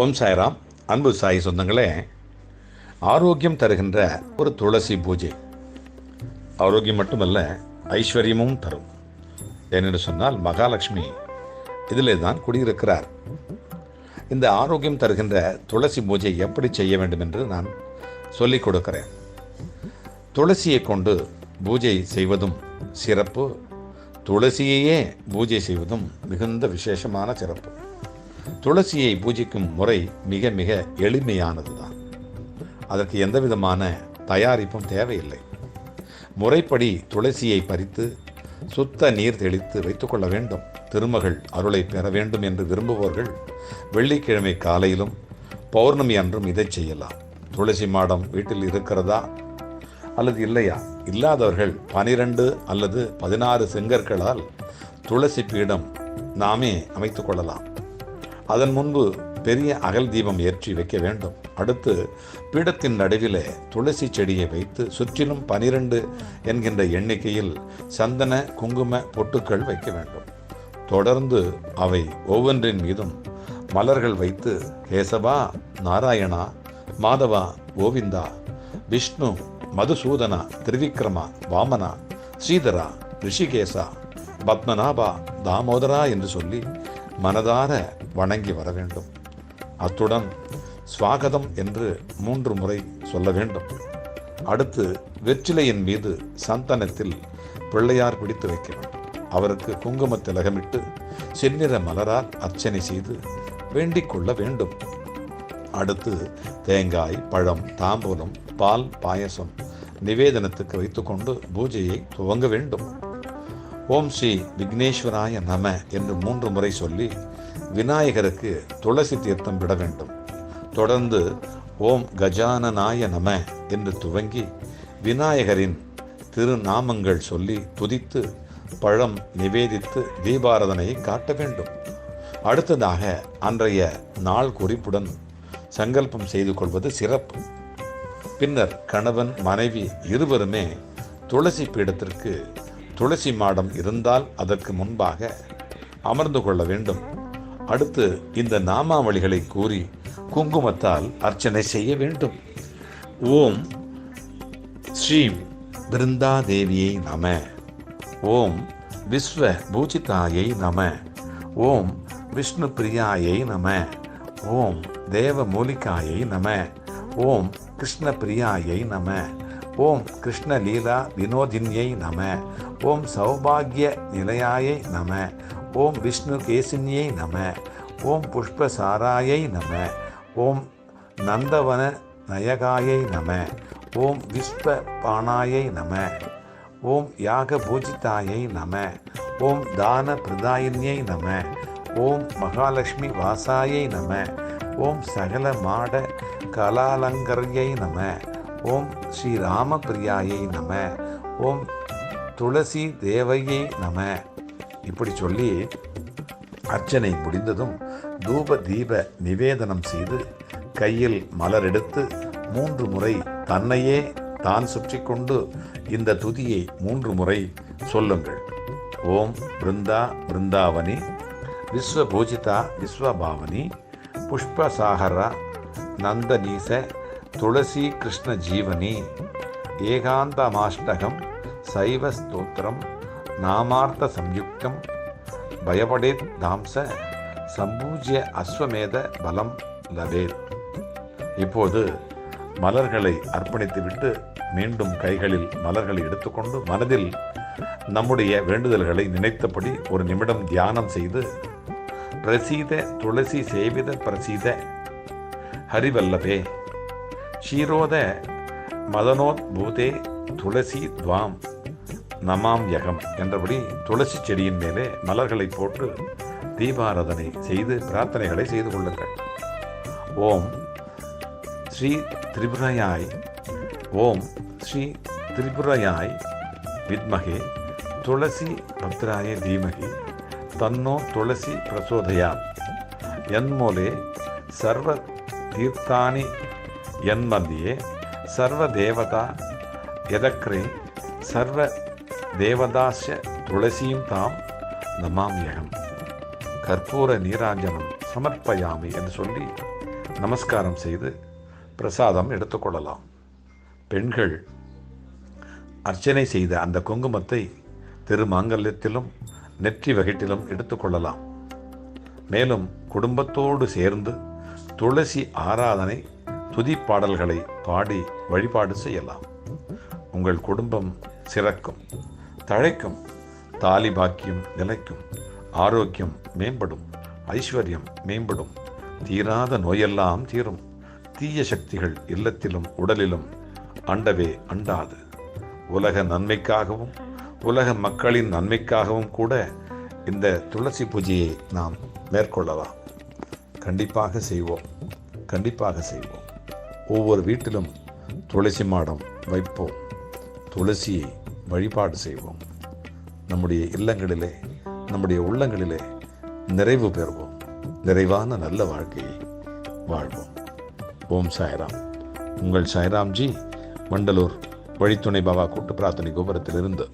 ஓம் சாய்ராம். அன்பு சாய் சொந்தங்களே ஆரோக்கியம் தருகின்ற ஒரு துளசி பூஜை ஆரோக்கியம் மட்டுமல்ல ஐஸ்வர்யமும் தரும். ஏனென்று சொன்னால் மகாலட்சுமி இதிலே தான் குடியிருக்கிறார். இந்த ஆரோக்கியம் தருகின்ற துளசி பூஜை எப்படி செய்ய வேண்டும் என்று நான் சொல்லிக் கொடுக்கிறேன். துளசியை கொண்டு பூஜை செய்வதும் சிறப்பு. துளசியையே பூஜை செய்வதும் மிகுந்த விசேஷமான சிறப்பு. துளசியை பூஜிக்கும் முறை மிக மிக எளிமையானது தான் அதற்கு எந்த விதமான தயாரிப்பும் தேவையில்லை. முறைப்படி துளசியை பறித்து சுத்த நீர் தெளித்து வைத்துக்கொள்ள வேண்டும். திருமகள் அருளை பெற வேண்டும் என்று விரும்புபவர்கள் வெள்ளிக்கிழமை காலையிலும் பௌர்ணமி அன்றும் இதை செய்யலாம். துளசி மாடம் வீட்டில் இருக்கிறதா அல்லது இல்லையா? இல்லாதவர்கள் பனிரெண்டு அல்லது பதினாறு செங்கற்களால் துளசி பீடம் நாமே அமைத்துக் கொள்ளலாம். அதன் முன்பு பெரிய அகல் தீபம் ஏற்றி வைக்க வேண்டும். அடுத்து பீடத்தின் நடுவிலே துளசி செடியை வைத்து சுற்றிலும் பனிரெண்டு என்கின்ற எண்ணிக்கையில் சந்தன குங்கும பொட்டுக்கள் வைக்க வேண்டும். தொடர்ந்து அவை ஒவ்வொன்றின் மீதும் மலர்கள் வைத்து கேசவா நாராயணா மாதவா கோவிந்தா விஷ்ணு மதுசூதனா திரிவிக்ரமா வாமனா ஸ்ரீதரா ரிஷிகேசா பத்மநாபா தாமோதரா என்று சொல்லி மனதார வணங்கி வர வேண்டும். அத்துடன் சுவாகதம் என்று மூன்று முறை சொல்ல வேண்டும். அடுத்து வெற்றிலையின் மீது சந்தனத்தில் பிள்ளையார் பிடித்து வைக்க வேண்டும் அவருக்கு குங்கும திலகமிட்டு செந்நிற மலரால் அர்ச்சனை செய்து வேண்டிக் கொள்ள வேண்டும். அடுத்து தேங்காய் பழம் தாம்பூலம் பால் பாயசம் நிவேதனத்துக்கு வைத்துக்கொண்டு பூஜையை துவங்க வேண்டும். ஓம் ஸ்ரீ விக்னேஸ்வராய நம என்று மூன்று முறை சொல்லி விநாயகருக்கு துளசி தீர்த்தம் விட வேண்டும். தொடர்ந்து ஓம் கஜானனாய நம என்று துவங்கி விநாயகரின் திருநாமங்கள் சொல்லி துதித்து பழம் நிவேதித்து தீபாரதனையை காட்ட வேண்டும். அடுத்ததாக அன்றைய நாள் குறிப்புடன் சங்கல்பம் செய்து கொள்வது சிறப்பு. பின்னர் கணவன் மனைவி இருவருமே துளசி பீடத்திற்கு துளசி மாடம் இருந்தால் அதற்கு முன்பாக அமர்ந்து கொள்ள வேண்டும். அடுத்து இந்த நாமாவளிகளை கூறி குங்குமத்தால் அர்ச்சனை செய்ய வேண்டும். ஓம் ஸ்ரீம் பிருந்தாதேவியை நம. ஓம் விஸ்வ பூஜிதாயை நம. ஓம் விஷ்ணு பிரியாயை நம. ஓம் தேவ மூலிகாயை நம. ஓம் கிருஷ்ண பிரியாயை நம. ஓம் கிருஷ்ண லீலா வினோதின்யை நம. ஓம் சௌபாகிய நிலையாயை நம. ஓம் விஷ்ணு கேசினியை நம. ஓம் புஷ்பசாராயை நம. ஓம் நந்தவன நயகாயை நம. ஓம் விஸ்வ பானாயை நம. ஓம் யாக பூஜிதாயை நம. ஓம் தான பிரதாயினியை நம. ஓம் மகாலட்சுமி வாசாயை நம. ஓம் சகல மாட கலாலங்கர்யை நம. ஓம் ஸ்ரீ ராமபிரியாயை நம ஓம் துளசி தேவையை நம. இப்படி சொல்லி அர்ச்சனை முடிந்ததும் தூப தீப நிவேதனம் செய்து கையில் மலர் எடுத்து மூன்று முறை தன்னையே தான் சுற்றி கொண்டு இந்த துதியை மூன்று முறை சொல்லுங்கள். ஓம் பிருந்தா பிருந்தாவனி விஸ்வபூஜிதா விஸ்வபாவனி புஷ்பசாகரா நந்தநீச துளசி கிருஷ்ண ஜீவனி ஏகாந்தமாஷ்டகம் சைவ ஸ்தோத்திரம் நாமார்த்த சம்யுக்தம் பயபடேத் தாம்ச சம்பூஜ்ய அஸ்வமேத பலம் லபேத். இப்போது மலர்களை அர்ப்பணித்துவிட்டு மீண்டும் கைகளில் மலர்களை எடுத்துக்கொண்டு மனதில் நம்முடைய வேண்டுதல்களை நினைத்தபடி ஒரு நிமிடம் தியானம் செய்து பிரசீத துளசி சேவித பிரசீத ஹரிவல்லபே. ஷீரோத மதனோத்பூதே துளசி துவாம் நமாம் யகம் என்றபடி துளசி செடியின் மேலே மலர்களை போட்டு தீபாராதனை செய்து பிரார்த்தனைகளை செய்து கொள்ளுங்கள். ஓம் ஸ்ரீ திரிபுரையாய் ஓம் ஸ்ரீ திரிபுரையாய் வித்மகே துளசி பத்ராய தீமகி தன்னோ துளசி பிரசோதயா என்மோலே சர்வ தீர்த்தானி என்மத்தியே சர்வ தேவதா எதக்ரே சர்வ தேவதாச துளசியும் தாம் நமாமியகம் கற்பூர நீராஞ்சனம் சமர்ப்பயாமி என்று சொல்லி நமஸ்காரம் செய்து பிரசாதம் எடுத்துக்கொள்ளலாம் பெண்கள் அர்ச்சனை செய்த அந்த குங்குமத்தை திருமாங்கல்யத்திலும் நெற்றி வகிட்டிலும் எடுத்துக்கொள்ளலாம் மேலும் குடும்பத்தோடு சேர்ந்து துளசி ஆராதனை துதி பாடல்களை பாடி வழிபாடு செய்யலாம். உங்கள் குடும்பம் சிறக்கும் தழைக்கும் தாலி பாக்கியம் நிலைக்கும் ஆரோக்கியம் மேம்படும் ஐஸ்வர்யம் மேம்படும் தீராத நோயெல்லாம் தீரும் தீய சக்திகள் இல்லத்திலும் உடலிலும் அண்டவே அண்டாது. உலக நன்மைக்காகவும் உலக மக்களின் நன்மைக்காகவும் கூட இந்த துளசி பூஜையை நாம் மேற்கொள்ளலாம். கண்டிப்பாக செய்வோம். கண்டிப்பாக செய்வோம். ஒவ்வொரு வீட்டிலும் துளசி மாடம் வைப்போம். துளசியை வழிபாடு செய்வோம். நம்முடைய இல்லங்களிலே நம்முடைய உள்ளங்களிலே நிறைவு பெறுவோம். நிறைவான நல்ல வாழ்க்கையை வாழ்வோம். ஓம் சாய்ராம். உங்கள் சாய்ராம்ஜி மண்டலூர் வழித்துணை பாபா கூட்டு பிரார்த்தனை கோபுரத்திலிருந்து.